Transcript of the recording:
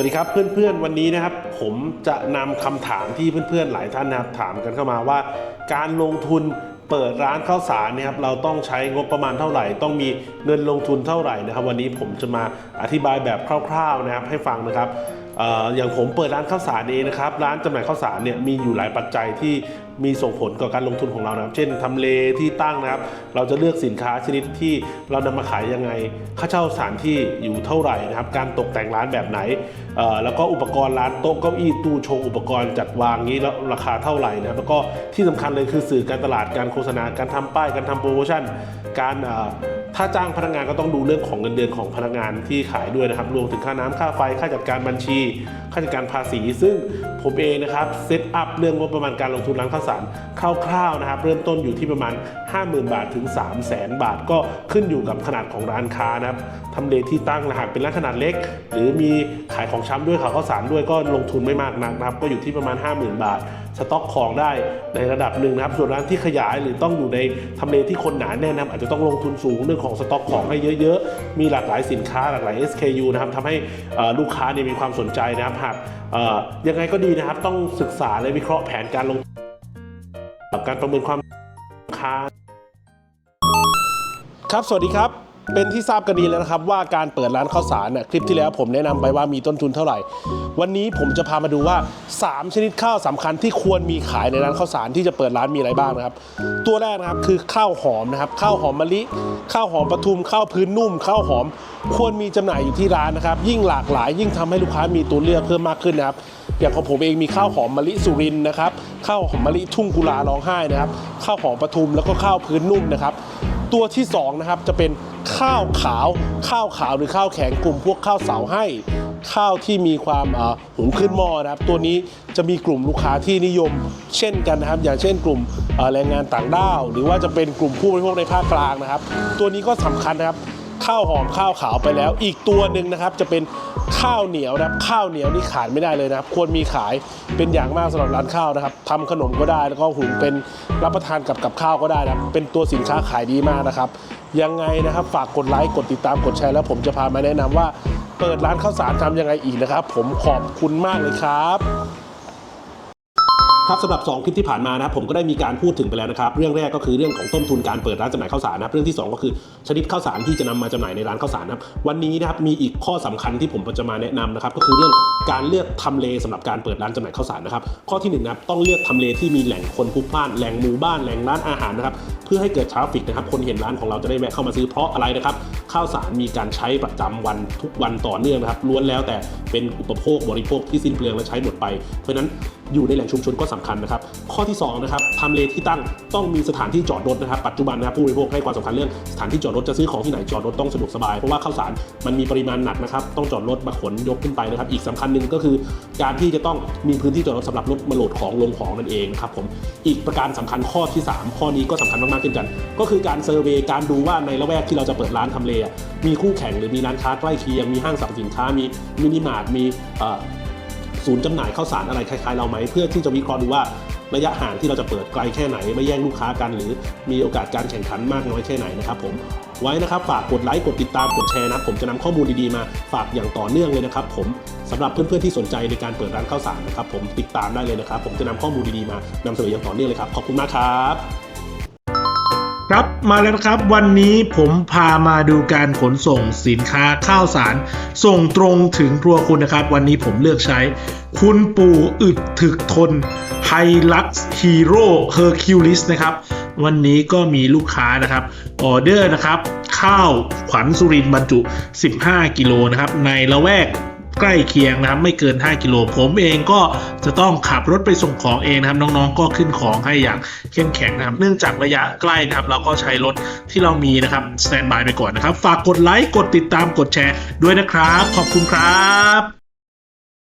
วัสดีครับเพื่อนๆวันนี้นะครับ ผมจะนำคำถามที่เพื่อนๆหลายท่านนะครับถามกันเข้ามาว่า การลงทุนเปิดร้านข้าวสารนะครับเราต้องใช้งบประมาณเท่าไหร่ ต้องมีเงินลงทุนเท่าไหร่นะครับ วันนี้ผมจะมาอธิบายแบบคร่าว ๆนะครับให้ฟังนะครับ อย่างผมเปิดร้านข้าวสารเองนะครับ ร้านจำหน่ายข้าวสารเนี่ยมีอยู่หลายปัจจัยที่มีส่งผลต่อการลงทุนของเรานะครับ เช่นทำเลที่ตั้งนะครับ เราจะเลือกสินค้าชนิดที่เรานำมาขายยังไง ค่าเช่าสถานที่อยู่เท่าไหร่นะครับ การตกแต่งร้านแบบไหน แล้วก็อุปกรณ์ร้านโต๊ะเก้าอี้ตู้โชว์อุปกรณ์จัดวางนี้แล้วราคาเท่าไหร่นะครับ แล้วก็ที่สำคัญเลยคือสื่อการตลาดการโฆษณาการทำป้ายการทำโปรโมชั่นการ ถ้าจ้างพนักงานก็ต้องดูเรื่องของเงินเดือนของพนักงานที่ขายด้วยนะครับ รวมถึงค่าน้ำค่าไฟ ค่าจัดการบัญชี ค่าจัดการภาษี ซึ่งผมเองนะครับเซตอัพเรื่องงบประมาณการลงทุนร้านข้าวสารคร่าวๆนะครับ เริ่มต้นอยู่ที่ประมาณ 50,000 บาทถึง 3 0 0 0 0 0บาท ก็ขึ้นอยู่กับขนาดของร้านค้านะครับทำเลที่ตั้งนะหากเป็นร้านขนาดเล็ก หรือมีขายของช้ำด้วยขายข้าวสารด้วยก็ลงทุนไม่มากนักนะครับ ก็อยู่ที่ประมาณ 50,000 บาท สต็อกของได้ในระดับหนึ่งนะครับ ส่วนร้านที่ขยายหรือต้องอยู่ในทำเลที่คนหนาแน่นนะอาจจะต้องลงทุนสูงเรื่องของสต็อกของให้เยอะๆ มีหลากหลายสินค้าหลากหลาย SKU นะครับทำให้ลูกค้าเนี่ยมีความสนใจนะครับหากยังไงก็ดีนะครับ ต้องศึกษาและวิเคราะห์แผนการลงกับการประเมินความค้าครับ สวัสดีครับ เป็นที่ทราบกันดีแล้วนะครับว่าการเปิดร้านข้าวสารน่ะคลิปที่แล้วผมแนะนำไปว่ามีต้นทุนเท่าไหร่ วันนี้ผมจะพามาดูว่า 3 ชนิดข้าวสำคัญที่ควรมีขายในร้านข้าวสารที่จะเปิดร้านมีอะไรบ้างนะครับ ตัวแรกนะครับคือข้าวหอมนะครับข้าวหอมมะลิข้าวหอมปทุมข้าวพื้นนุ่มข้าวหอม ควรมีจำหน่ายอยู่ที่ร้านนะครับ ยิ่งหลากหลาย ยิ่งทำให้ลูกค้ามีตัวเลือกเพิ่มมากขึ้นนะครับอย่างของผมเองมีข้าวหอมมะลิสุรินนะครับข้าวหอมมะลิทุ่งกุลาร้องไห้นะครับข้าวหอมปทุมแล้วก็ข้าวพื้นนุ่มนะครับตัวที่สองนะครับจะเป็น ข้าวขาว ข้าวขาวหรือข้าวแข็งกลุ่มพวกข้าวเสาให้ข้าวที่มีความหุงขึ้นหม้อนะครับ ตัวนี้จะมีกลุ่มลูกค้าที่นิยม เช่นกันนะครับ อย่างเช่นกลุ่มแรงงานต่างด้าว หรือว่าจะเป็นกลุ่มผู้บริโภคในภาคกลางนะครับ ตัวนี้ก็สำคัญนะครับ ข้าวหอมข้าวขาวไปแล้ว อีกตัวหนึ่งนะครับจะเป็นข้าวเหนียวนะครับข้าวเหนียวนี่ขาดไม่ได้เลยนะครับ ควรมีขายเป็นอย่างมากสำหรับร้านข้าวนะครับทำขนมก็ได้แล้วก็หุงเป็นรับประทานกับกับข้าวก็ได้นะเป็นตัวสินค้าขายดีมากนะครับ ยังไงนะครับฝากกดไลค์กดติดตามกดแชร์แล้วผมจะพามาแนะนำว่าเปิดร้านข้าวสารทำยังไงอีกนะครับ ผมขอบคุณมากเลยครับ ครับสำหรับ 2 คลิปที่ผ่านมานะครับผมก็ได้มีการพูดถึงไปแล้วนะครับ เรื่องแรกก็คือเรื่องของต้นทุนการเปิดร้านจำหน่ายข้าวสารนะรเรื่องที่ 2 ก็คือชนิดข้าวสารที่จะนำมาจำหน่ายในร้านข้าวสารนะครับวันนี้นะครับมีอีกข้อสำคัญที่ผมจะมาแนะนำนะครับก็คือเรื่องการเลือกทำเลสำหรับการเปิดร้านจำหน่ายข้าวสารนะครับข้อที่หนึ่งนะครับต้องเลือกทำเลที่มีแหล่งคนพลุกพล่านแหล่งหมู่บ้านแหล่งร้านอาหารนะครับเพื่อให้เกิดทราฟฟิกนะครับคนเห็นร้านของเราจะได้แวะเข้ามาซื้อเพราะอะไรนะครับข้าวสารมีการใช้ประจำวันทุกวันต่อเนื่องนะครับล้วนแล้วแต่เป็นอุปโภคบริโภคที่สิ้นเปลืองและใช้หมดไปเพราะนั้นอยู่ในแหล่งชุมชนก็สำคัญนะครับ ข้อที่สองนะครับทำเลที่ตั้งต้องมีสถานที่จอดรถนะครับ ปัจจุบันนะครับผู้บริโภคให้ความสำคัญเรื่องสถานที่จอดรถจะซื้อของที่ไหนจอดรถต้องสะดวกสบาย เพราะว่าข้าวสารมันมีปริมาณหนักนะครับ ต้องจอดรถมาขนยกขึ้นไปนะครับ อีกสำคัญหนึ่งก็คือ การที่จะต้องมีพื้นที่จอดรถสำหรับรถมาโหลดของลงของนั่นเองนะครับผมอีกประการสำคัญข้อที่สามข้อนี้ก็สำคัญมากๆเช่นกัน ก็คือการเซอร์เวย์การดูว่าในละแวกที่เราจะเปิดร้านทำเลมีคู่แข่งหรือมีร้านค้าใกล้เคียงมีห้างสรรพสินค้ามีมินิมาร์ทมีเอ่อ ศูนย์จำหน่ายข้าวสารอะไรคล้ายๆเราไหมเพื่อที่จะวิเคราะห์ดูว่าระยะห่างที่เราจะเปิดไกลแค่ไหน ไม่แย่งลูกค้ากัน หรือมีโอกาสการแข่งขันมากน้อยแค่ไหนนะครับผมไว้นะครับฝากกดไลค์กดติดตามกดแชร์นะผมจะนำข้อมูลดีๆมาฝากอย่างต่อเนื่องเลยนะครับผมสำหรับเพื่อนๆที่สนใจในการเปิดร้านข้าวสารนะครับผมติดตามได้เลยนะครับผมจะนำข้อมูลดีๆมานำเสนออย่างต่อเนื่องเลยครับขอบคุณมากครับ ครับมาแล้วนะครับวันนี้ผมพามาดูการขนส่งสินค้าข้าวสาร ส่งตรงถึงครัวคุณนะครับ วันนี้ผมเลือกใช้ คุณปู่อึดถึกทนไฮลักซ์ฮีโร่เฮอร์คิวลิสนะครับ วันนี้ก็มีลูกค้านะครับ ออเดอร์นะครับ ข้าวขวัญสุรินบรรจุ 15 กิโลนะครับ ในละแวก ใกล้เคียงนะครับไม่เกิน 5 กิโลผมเองก็จะต้องขับรถไปส่งของเองนะครับน้องๆ ก็ขึ้นของให้อย่างเข้มแข็งนะครับ เนื่องจากระยะใกล้นะครับ เราก็ใช้รถที่เรามีนะครับสแตนบายไปก่อนนะครับ ฝากกดไลค์กดติดตามกดแชร์ด้วยนะครับ ขอบคุณครับ